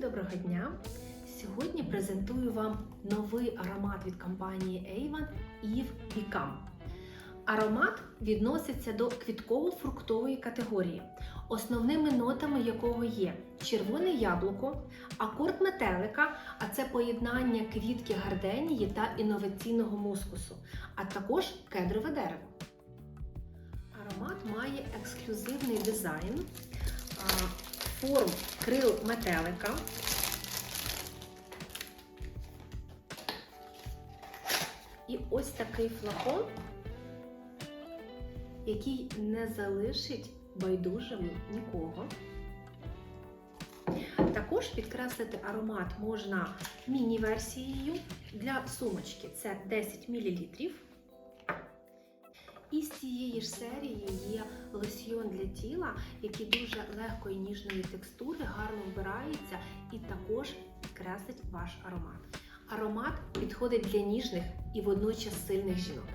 доброго дня! Сьогодні презентую вам новий аромат від компанії Avon Eve Become. Аромат відноситься до квітково-фруктової категорії, основними нотами якого є червоне яблуко, акорд метелика, а це поєднання квітки гарденії та інноваційного мускусу, а також кедрове дерево. Аромат має ексклюзивний дизайн, форм крил метелика. І ось такий флакон, який не залишить байдужим нікого. Також підкреслити аромат можна міні-версією для сумочки. Це 10 мл. І з цієї ж серії є лосьйон для тіла, який дуже легкої ніжної текстури, гарно вбирається і також підкреслить ваш аромат. Аромат підходить для ніжних і водночас сильних жінок.